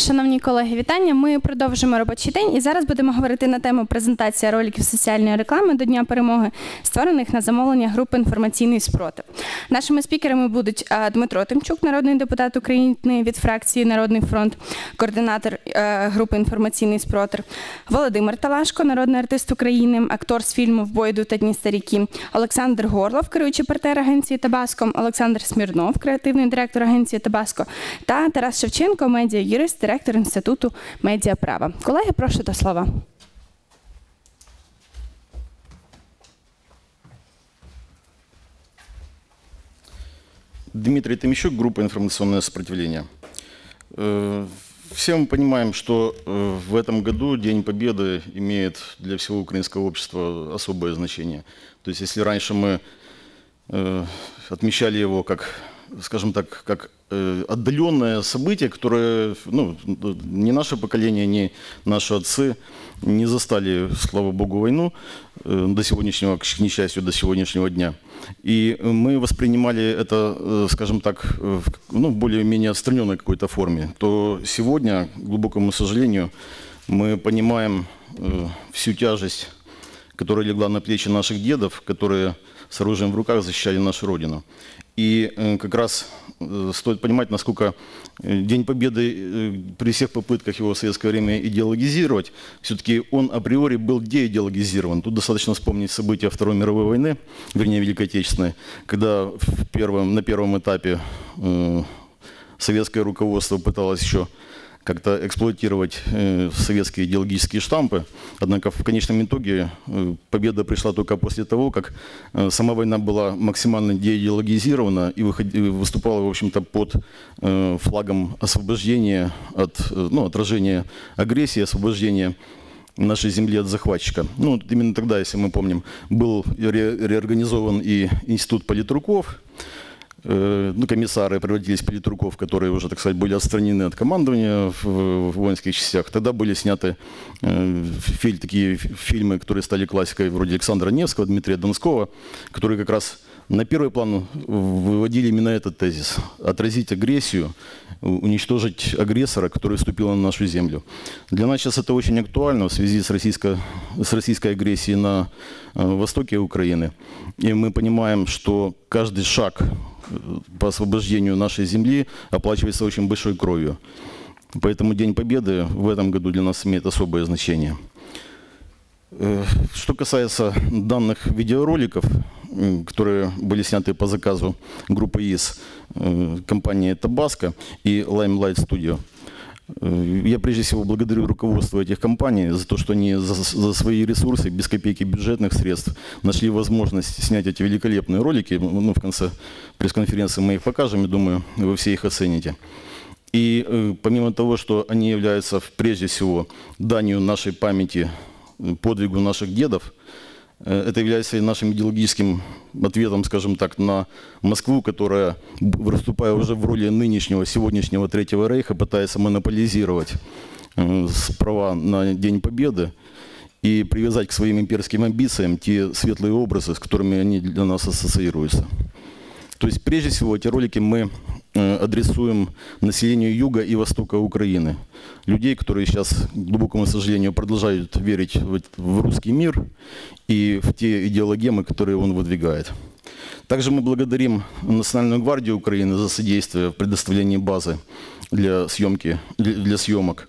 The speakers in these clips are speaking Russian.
Шановні колеги, вітання. Ми продовжимо робочий день і зараз будемо говорити на тему презентація роликів соціальної реклами до Дня перемоги, створених на замовлення групи інформаційний спротив. Нашими спікерами будуть Дмитро Тимчук, народний депутат України від фракції Народний фронт, координатор е, групи інформаційний спротив, Володимир Талашко, народний артист України, актор з фільму В бой йдуть одні старіки, Олександр Горлов, керуючий партнер агенції Табаско, Олександр Смірнов, креативний директор агенції Табаско, та Тарас Шевченко, медіа-юрист, директор інституту медіаправа. Колеги, прошу до слова. Дмитрий Томищук, группа «Информационное сопротивление». Э, Все мы понимаем, что э, в этом году День Победы имеет для всего украинского общества особое значение. То есть если раньше мы э, отмечали его как, скажем так, как э, отдаленное событие, которое ну, ни наше поколение, ни наши отцы не застали, слава богу, войну э, до сегодняшнего, к несчастью, до сегодняшнего дня. И мы воспринимали это, э, скажем так, в ну, более-менее отстраненной какой-то форме, то сегодня, к глубокому сожалению, мы понимаем всю тяжесть которая легла на плечи наших дедов, которые с оружием в руках защищали нашу Родину. И э, как раз э, стоит понимать, насколько э, День Победы при всех попытках его в советское время идеологизировать, все-таки он априори был деидеологизирован. Тут достаточно вспомнить события Второй мировой войны, вернее Великой Отечественной, когда в первом, на первом этапе советское руководство пыталось еще как-то эксплуатировать э, советские идеологические штампы. Однако в конечном итоге э, победа пришла только после того, как э, сама война была максимально деидеологизирована и, выступала, в общем-то, под флагом освобождения от, ну, отражения агрессии, освобождения нашей земли от захватчика. Ну, именно тогда, если мы помним, был ре- реорганизован и институт политруков, ну, комиссары превратились в политруков, которые уже, так сказать, были отстранены от командования в, в воинских частях. Тогда были сняты э, филь- такие фи- фильмы, которые стали классикой, вроде Александра Невского, Дмитрия Донского, которые как раз на первый план выводили именно этот тезис. Отразить агрессию, уничтожить агрессора, который вступил на нашу землю. Для нас сейчас это очень актуально в связи с, российско, с российской агрессией на э, востоке Украины. И мы понимаем, что каждый шаг э, по освобождению нашей земли оплачивается очень большой кровью. Поэтому День Победы в этом году для нас имеет особое значение. Э, Что касается данных видеороликов, которые были сняты по заказу группы ИС, э, компании Tabasco и Limelight Studio, я прежде всего благодарю руководство этих компаний за то, что они за, за свои ресурсы, без копейки бюджетных средств, нашли возможность снять эти великолепные ролики. Ну, в конце пресс-конференции мы их покажем, я думаю, вы все их оцените. И э, помимо того, что они являются прежде всего данью нашей памяти, э, подвигу наших дедов, это является нашим идеологическим ответом, скажем так, на Москву, которая, выступая уже в роли нынешнего, сегодняшнего Третьего Рейха, пытается монополизировать э, права на День Победы и привязать к своим имперским амбициям те светлые образы, с которыми они для нас ассоциируются. То есть, прежде всего, эти ролики мы э, адресуем населению юга и востока Украины. Людей, которые сейчас, к глубокому сожалению, продолжают верить в, в русский мир и в те идеологемы, которые он выдвигает. Также мы благодарим Национальную гвардию Украины за содействие в предоставлении базы для, съемки, для, съемок.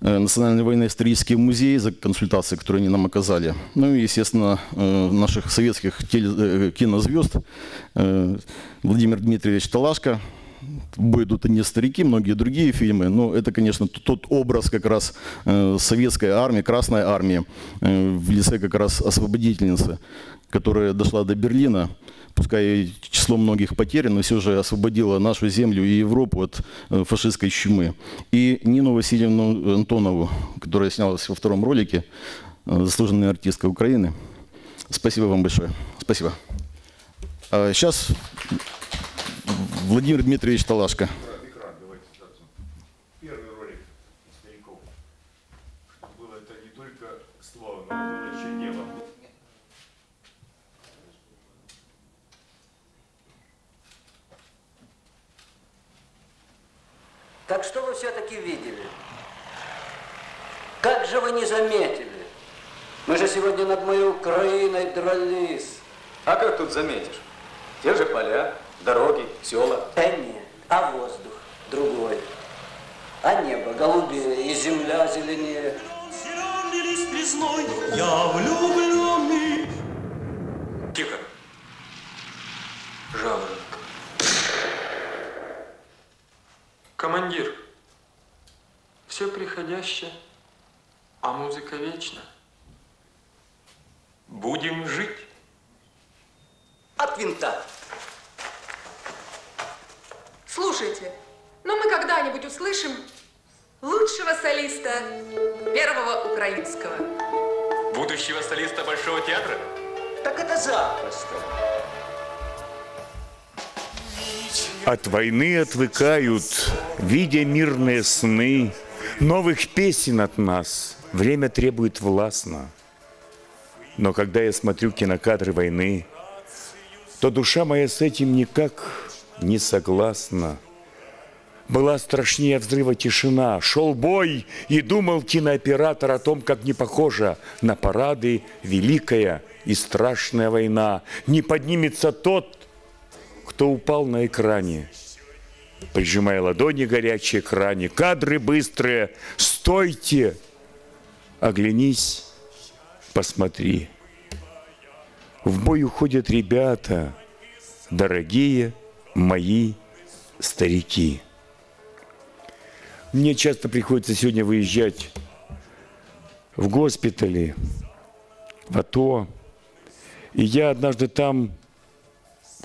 Э, Национальный военно-исторический музей за консультации, которые они нам оказали. Ну и, естественно, э, наших советских теле- э, кинозвезд э, Владимир Дмитриевич Талашко, «В бой идут одни старики, многие другие фильмы. Но это, конечно, тот образ как раз э, советской армии, Красной армии э, в лице как раз освободительницы, которая дошла до Берлина, пускай и число многих потерян, но все же освободила нашу землю и Европу от э, фашистской чумы. И Нину Васильевну Антонову, которая снялась во втором ролике, заслуженная артистка Украины. Спасибо вам большое. Спасибо. А сейчас Владимир Дмитриевич Талашко. экран давайте сразу. Первый ролик стариков. Что было это не только слово, но было еще дело. Та Так что вы все-таки видели? Как же вы не заметили? Мы же сегодня над моей Украиной дрались. А как тут заметишь? Те же поля, дороги, села. Да нет, а воздух другой. А небо голубее и земля зеленее. Зеленый лист резной, я влюбленный. Тихо. Жаворонок. Командир, все приходящее, а музыка вечна. Будем жить. От винта. Слушайте, но мы когда-нибудь услышим лучшего солиста первого украинского. Будущего солиста Большого театра? Так это запросто. От войны отвыкают, видя мирные сны, Новых песен от нас время требует властно. Но когда я смотрю кинокадры войны, То душа моя с этим никак не согласна. Была страшнее взрыва тишина, шел бой, и думал кинооператор о том, как не похожа на парады великая и страшная война. Не поднимется тот, кто упал на экране, прижимая ладони горячие к ране. Кадры быстрые, стойте, оглянись, посмотри. В бой уходят ребята, дорогие мои старики. Мне часто приходится сегодня выезжать в госпитали, в АТО. И я однажды там,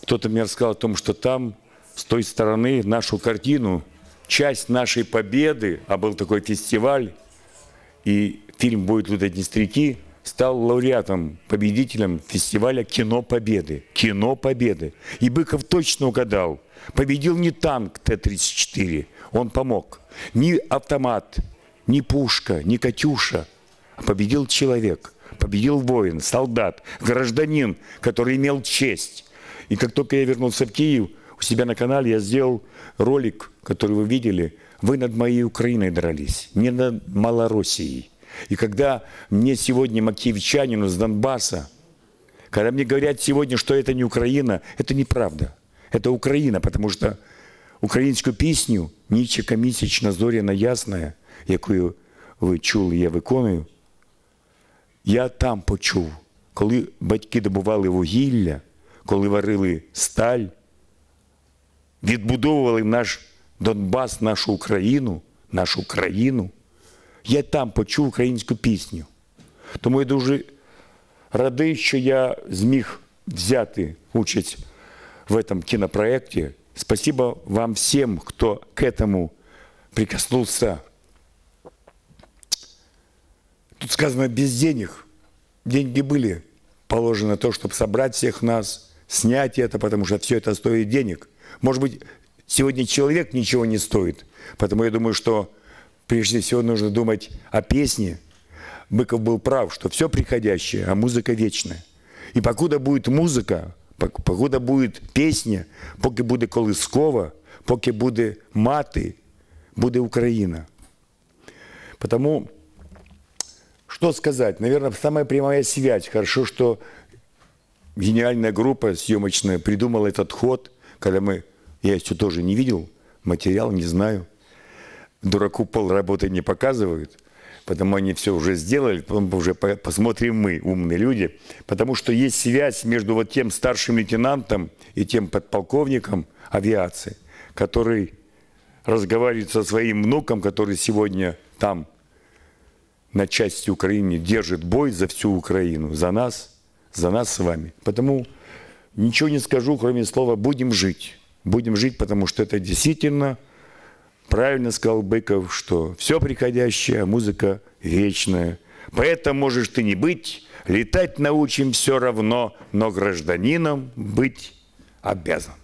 кто-то мне рассказал о том, что там, с той стороны, нашу картину, часть нашей победы, а был такой фестиваль, и фильм «Будет тут одни старики» стал лауреатом, победителем фестиваля «Кино Победы». «Кино Победы». И Быков точно угадал. Победил не танк Т-34, он помог. Ни автомат, ни пушка, ни «Катюша», победил человек, победил воин, солдат, гражданин, который имел честь. И как только я вернулся в Киев, у себя на канале я сделал ролик, который вы видели. Вы над моей Украиной дрались, не над Малороссией. И когда мне сегодня макиевчанину с Донбасса, когда мне говорят сегодня, что это не Украина, это неправда. Это Украина, потому що українську пісню «Нічика місячна зоряна ясна», яку ви чули, я виконую, я там почув, коли батьки добували вугілля, коли варили сталь, відбудовували наш Донбас, нашу Україну, нашу країну. Я там почув українську пісню. Тому я дуже радий, що я зміг взяти участь в этом кинопроекте. Спасибо вам всем, кто к этому прикоснулся. Тут сказано без денег. Деньги были положены на то, чтобы собрать всех нас, снять это, потому что все это стоит денег. Может быть, сегодня человек ничего не стоит. Поэтому я думаю, что прежде всего нужно думать о песне. Быков был прав, что все приходящее, а музыка вечная. І покуда буде музика, пок- покуда буде пісня, поки буде колискова, поки буде мати, буде Україна. Потому, что сказать, наверное, самая прямая связь. Хорошо, что гениальная группа съемочная придумала этот ход, когда мы, я еще тоже не видел, материал не знаю, дураку пол работы не показывают, потому они все уже сделали, потом уже по- посмотрим мы, умные люди, потому что есть связь между вот тем старшим лейтенантом и тем подполковником авиации, который разговаривает со своим внуком, который сегодня там на части Украины держит бой за всю Украину, за нас, за нас с вами. Потому ничего не скажу, кроме слова «будем жить». Будем жить, потому что это действительно правильно сказал Быков, что все приходящее, а музыка вечная. Поэтому можешь ты не быть, летать научим все равно, но гражданином быть обязан.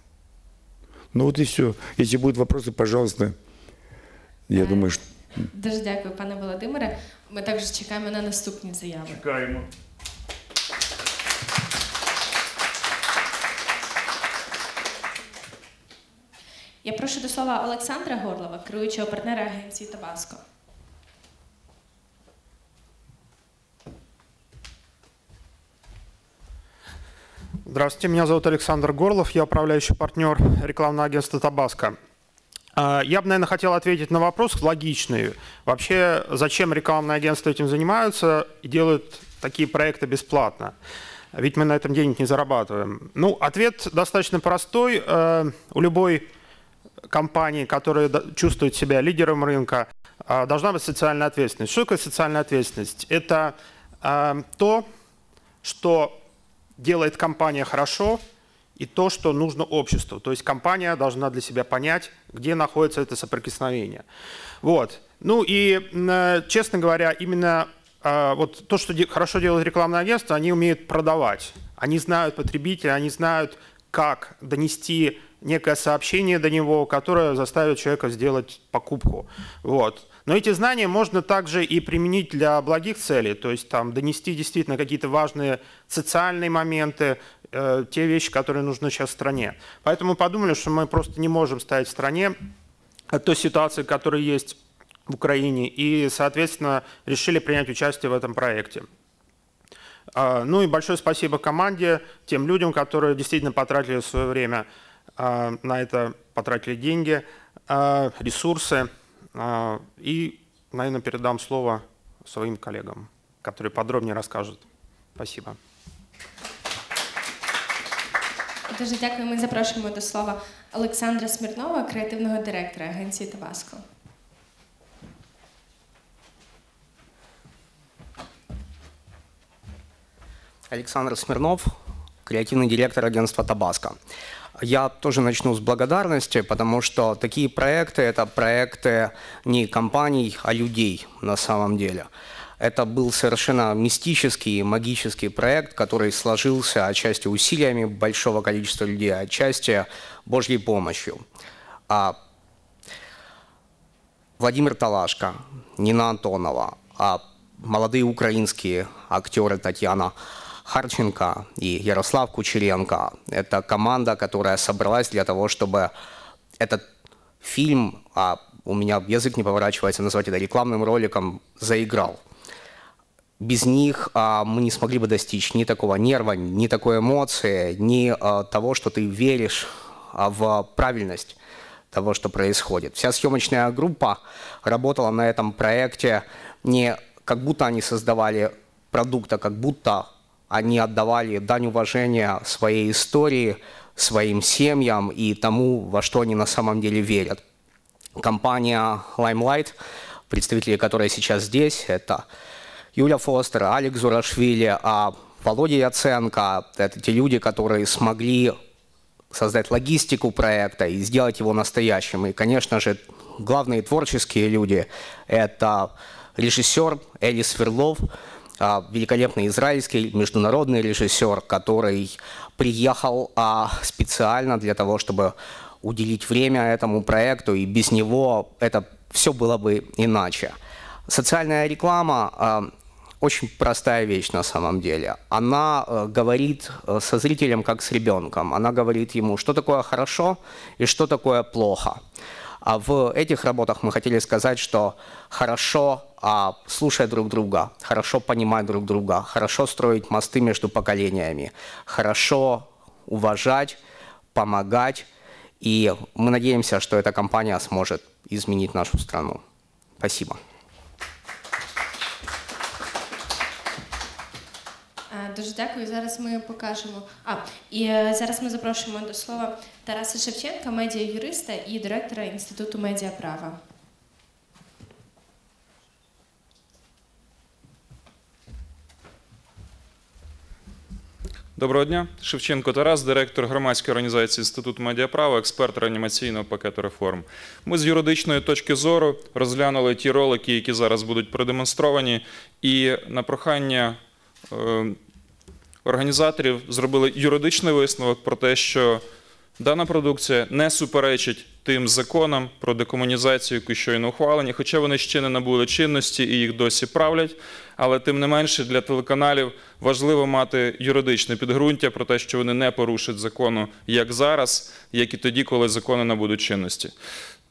Ну вот и все. Если будут вопросы, пожалуйста. Я думаю, что... Дуже дякую, пане Володимире. Ми також чекаємо на наступні заяви. Чекаємо. Я прошу до слова Олександра Горлова, керуючого партнера агенції Табаско. Здравствуйте, меня зовут Александр Горлов, я управляющий партнер рекламного агентства «Табаско». А, Я бы, наверное, хотел ответить на вопрос логичный. Вообще, зачем рекламные агентства этим занимаются и делают такие проекты бесплатно? Ведь мы на этом денег не зарабатываем. Ну, ответ достаточно простой. Э, У любой компании, которая до- чувствует себя лидером рынка, а, должна быть социальная ответственность. Что такое социальная ответственность? Это а, то, что делает компания хорошо, и то, что нужно обществу. То есть компания должна для себя понять, где находится это соприкосновение. Вот. Ну и, э, честно говоря, именно э, вот то, что хорошо делает рекламное агентство, они умеют продавать. Они знают потребителя, они знают, как донести некое сообщение до него, которое заставит человека сделать покупку. Вот. Но эти знания можно также и применить для благих целей, то есть там донести действительно какие-то важные социальные моменты, э, те вещи, которые нужны сейчас стране. Поэтому подумали, что мы просто не можем ставить в стране от той ситуации, которая есть в Украине, и, соответственно, решили принять участие в этом проекте. А, Ну и большое спасибо команде, тем людям, которые действительно потратили свое время на это, потратили деньги, а, ресурсы. А, И, наверное, передам слово своим коллегам, которые подробнее расскажут. Спасибо. Дуже дякую. Ми запрошуємо до слова Олександра Смірнова, креативного директора агенції Табаско. Александр Смирнов, креативный директор агентства «Табаско». Я тоже начну с благодарности, потому что такие проекты – это проекты не компаний, а людей на самом деле. Это был совершенно мистический, магический проект, который сложился отчасти усилиями большого количества людей, отчасти Божьей помощью. А Владимир Талашко, Нина Антонова, а молодые украинские актеры Татьяна Харченко и Ярослав Кучеренко. Это команда, которая собралась для того, чтобы этот фильм, а у меня язык не поворачивается назвать это рекламным роликом, заиграл. Без них а, мы не смогли бы достичь ни такого нерва, ни такой эмоции, ни а, того, что ты веришь а, в правильность того, что происходит. Вся съемочная группа работала на этом проекте не как будто они создавали продукт, а как будто они отдавали дань уважения своей истории, своим семьям и тому, во что они на самом деле верят. Компания Limelight, представители которой сейчас здесь, это Юля Фостер, Алекс Зурашвили, а Володя Яценко, это те люди, которые смогли создать логистику проекта и сделать его настоящим. И, конечно же, главные творческие люди – это режиссер Эли Сверлов, великолепный израильский международный режиссер, который приехал а, специально для того, чтобы уделить время этому проекту, и без него это все было бы иначе. Социальная реклама а, очень простая вещь на самом деле. Она э, говорит э, со зрителем как с ребенком. Она говорит ему, что такое хорошо и что такое плохо. А в этих работах мы хотели сказать, что хорошо а, слушать друг друга, хорошо понимать друг друга, хорошо строить мосты между поколениями, хорошо уважать, помогать. И мы надеемся, что эта компания сможет изменить нашу страну. Спасибо. Дуже дякую. Зараз ми покажемо. А і е, зараз ми запрошуємо до слова Тараса Шевченка, медіа-юриста і директора Інституту медіаправа. Доброго дня, Шевченко Тарас, директор громадської організації Інститут медіаправа, експерт реанімаційного пакету реформ. Ми з юридичної точки зору розглянули ті ролики, які зараз будуть продемонстровані, і на прохання е, організаторів зробили юридичний висновок про те, що Дана продукція не суперечить тим законам про декомунізацію, які щойно ухвалені, хоча вони ще не набули чинності і їх досі правлять. Але тим не менше для телеканалів важливо мати юридичне підґрунтя про те, що вони не порушать закону як зараз, як і тоді, коли закони набудуть чинності.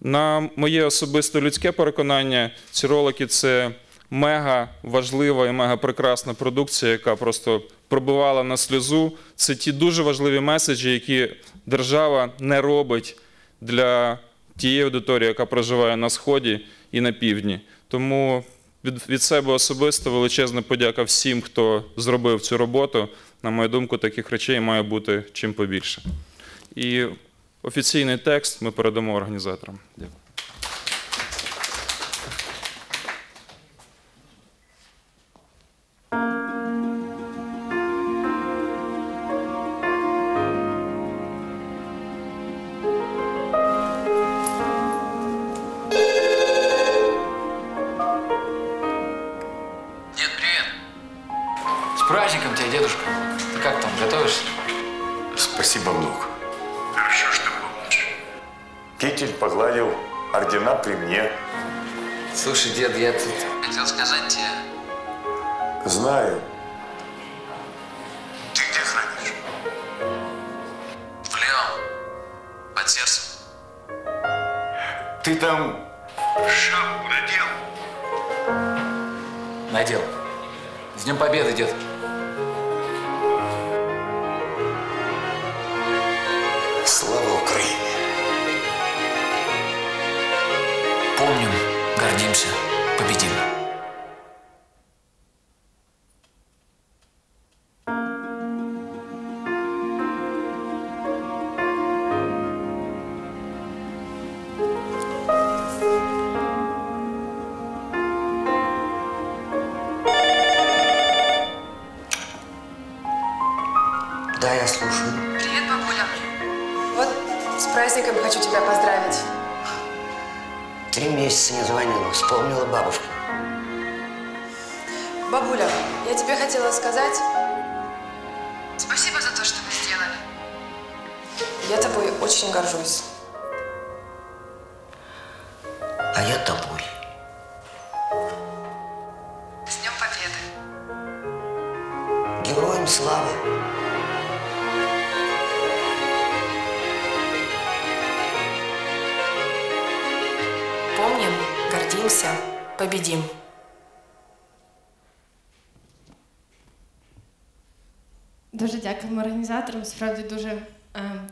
На моє особисте людське переконання, ці ролики це мега важлива і мега прекрасна продукція, яка просто пробивала на сльозу. Це ті дуже важливі меседжі, які держава не робить для тієї аудиторії, яка проживає на сході і на півдні. Тому від, від себе особисто величезна подяка всім, хто зробив цю роботу. На мою думку, таких речей має бути чим побільше. І офіційний текст ми передамо організаторам. Дякую. Тебе. Знаю. Ты где хранишь? В левом. Под сердцем. Ты там шапку надел? Надел. С Днем Победы, дед. Да, я слушаю. Привет, бабуля. Вот с праздником хочу тебя поздравить. Три месяца не звонила, вспомнила бабушку. Бабуля, я тебе хотела сказать... Спасибо за то, что вы сделали. Я тобой очень горжусь. А я тобой. Победим. Дуже дякуємо організаторам. Справді дуже е,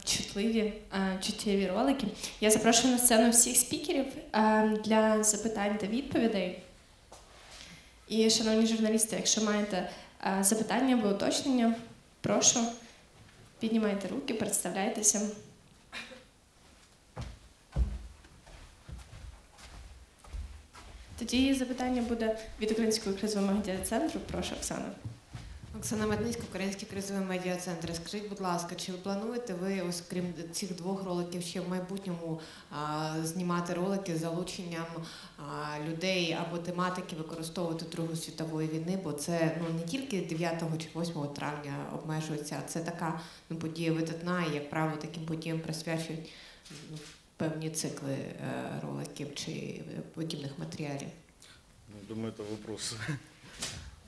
чутливі, е, чуттєві ролики. Я запрошую на сцену всіх спікерів е, для запитань та відповідей. І, шановні журналісти, якщо маєте е, запитання або уточнення, прошу піднімайте руки, представляйтеся. Тоді запитання буде від Українського кризового медіа центру. Прошу, Оксана. Оксана Медницька, Український кризовий медіа центр. Скажіть, будь ласка, чи ви плануєте ви, ось крім цих двох роликів, ще в майбутньому а, знімати ролики з залученням а, людей або тематики використовувати Другої світової війни? Бо це ну не тільки 9 чи 8 травня обмежується, а це така ну, подія видатна, і як правило, таким подіям присвячують ну, певні цикли е, роликів чи е, подібних матеріалів. Ну, Думаю, это вопрос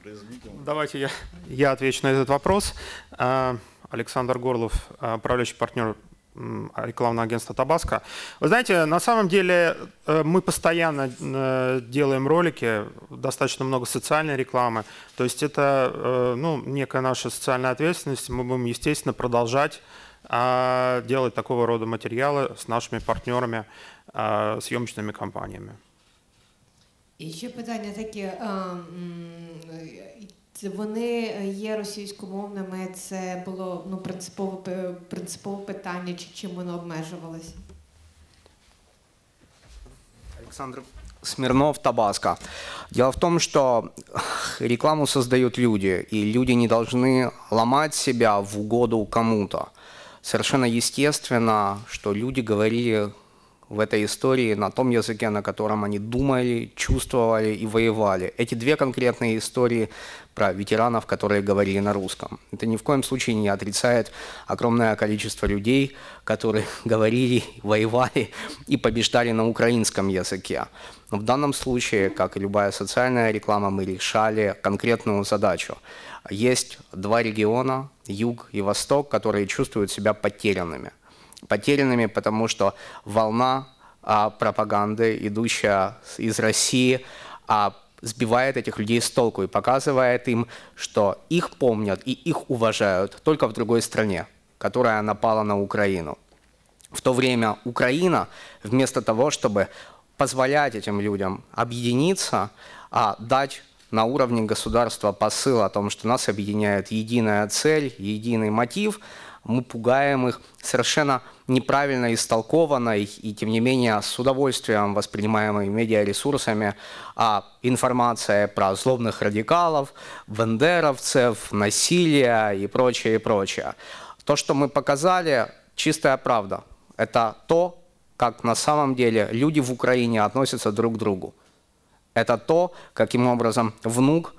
производителя. Давайте я, я отвечу на этот вопрос. А, Александр Горлов, а, управляющий партнер м, рекламного агентства «Табаско». Вы знаете, на самом деле э, мы постоянно э, делаем ролики, достаточно много социальной рекламы. То есть это э, ну, некая наша социальная ответственность. Мы будем, естественно, продолжать а, делать такого рода материалы с нашими партнерами, а, съемочными компаниями. І ще питання таке. а, м, це Вони є російськомовними. Це було ну принципове пе- принципове питання, чи чим воно обмежувалось? Александр Смирнов, Табаско. Дело в том, что рекламу создают люди, и люди не должны ломать себя в угоду кому-то. Совершенно естественно, что люди говорили в этой истории на том языке, на котором они думали, чувствовали и воевали. Эти две конкретные истории про ветеранов, которые говорили на русском. Это ни в коем случае не отрицает огромное количество людей, которые говорили, воевали и побеждали на украинском языке. Но в данном случае, как и любая социальная реклама, мы решали конкретную задачу. Есть два региона, юг и восток, которые чувствуют себя потерянными. Потерянными, потому что волна а, пропаганды, идущая из России, а, сбивает этих людей с толку и показывает им, что их помнят и их уважают только в другой стране, которая напала на Украину. В то время Украина, вместо того, чтобы позволять этим людям объединиться, а дать на уровне государства посыл о том, что нас объединяет единая цель, единый мотив, мы пугаем их совершенно неправильно истолкованной и, тем не менее, с удовольствием воспринимаемой медиаресурсами а информация про злобных радикалов, бендеровцев, насилие и прочее, и прочее. То, что мы показали, чистая правда. Это то, как на самом деле люди в Украине относятся друг к другу. Это то, каким образом внук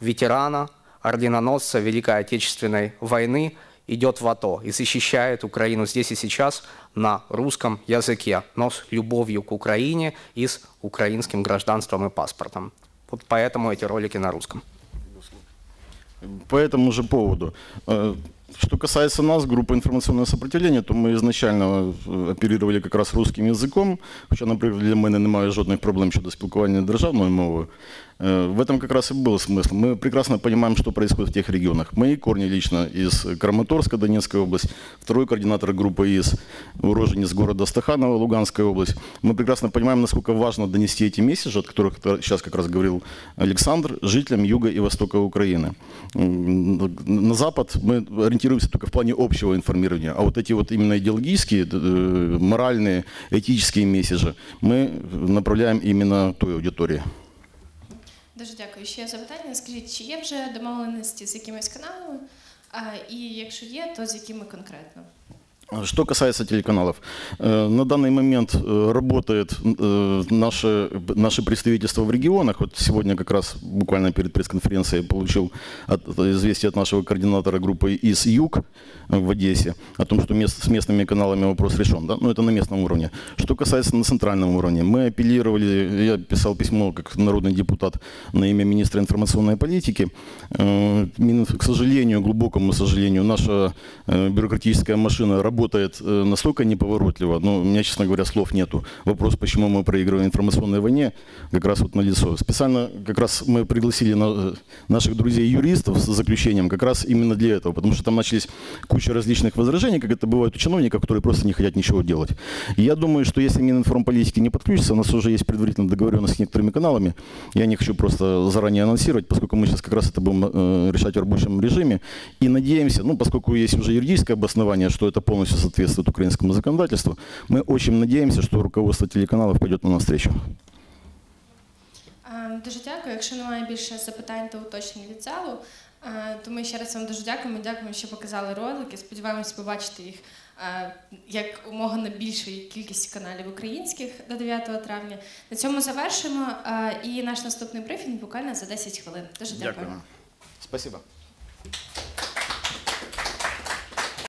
ветерана, орденоносца Великой Отечественной войны идет в АТО и защищает Украину здесь и сейчас на русском языке, но с любовью к Украине и с украинским гражданством и паспортом. Вот поэтому эти ролики на русском. По этому же поводу. Что касается нас, группы информационного сопротивления, то ми изначально э, оперировали как раз русским язиком, хоча, наприклад, для мене немає жодних проблем щодо спілкування державною мовою. Э, В этом как раз и был смысл. Мы прекрасно понимаем, что происходит в тех регионах. Мои корни лично из Краматорска, Донецкая область, второй координатор группы из уроженец города Стаханова, Луганская область. Мы прекрасно понимаем, насколько важно донести эти месседжи, от которых сейчас как раз говорил Александр, жителям юга и востока Украины. На Запад мы ориентируемся только в плане общего информирования, а вот эти вот именно идеологические, э, моральные, этические месседжи мы направляем именно той аудитории. Дуже дякую. Ще запитання. Скажіть, чи є вже домовленості з якимись каналами? А, і якщо є, то з якими конкретно? Что касается телеканалов, э, на данный момент э, работает э, наше, наше представительство в регионах. Вот сегодня как раз буквально перед пресс-конференцией получил от, известие от нашего координатора группы из Юг в Одессе о том, что мест, с местными каналами вопрос решен. Да? Но это на местном уровне. Что касается на центральном уровне, мы апеллировали, я писал письмо как народный депутат на имя министра информационной политики. К сожалению, глубокому сожалению, наша бюрократическая машина работает э, настолько неповоротливо, но у меня, честно говоря, слов нету. Вопрос, почему мы проигрываем информационной войне, как раз вот на лицо. Специально как раз мы пригласили на- э, наших друзей-юристов с заключением как раз именно для этого, потому что там начались куча различных возражений, как это бывает у чиновников, которые просто не хотят ничего делать. И я думаю, что если Мининформполитики не подключится, у нас уже есть предварительная договоренность с некоторыми каналами, я не хочу просто заранее анонсировать, поскольку мы сейчас как раз это будем э, решать в рабочем режиме, и надеемся, ну, поскольку есть уже юридическое обоснование, что это полностью соответствует украинскому законодательству, мы очень надеемся, что руководство телеканалов пойдет нам навстречу. Дуже дякую. Якщо немає більше запитань та уточнень від залу, то ми ще раз вам дуже дякуємо. Дякуємо, що показали ролики. Сподіваємось побачити їх як умога на більшої кількості каналів українських до 9 травня. На цьому завершимо. І наш наступний брифінг буквально за 10 хвилин. Дуже дякую. Спасибо.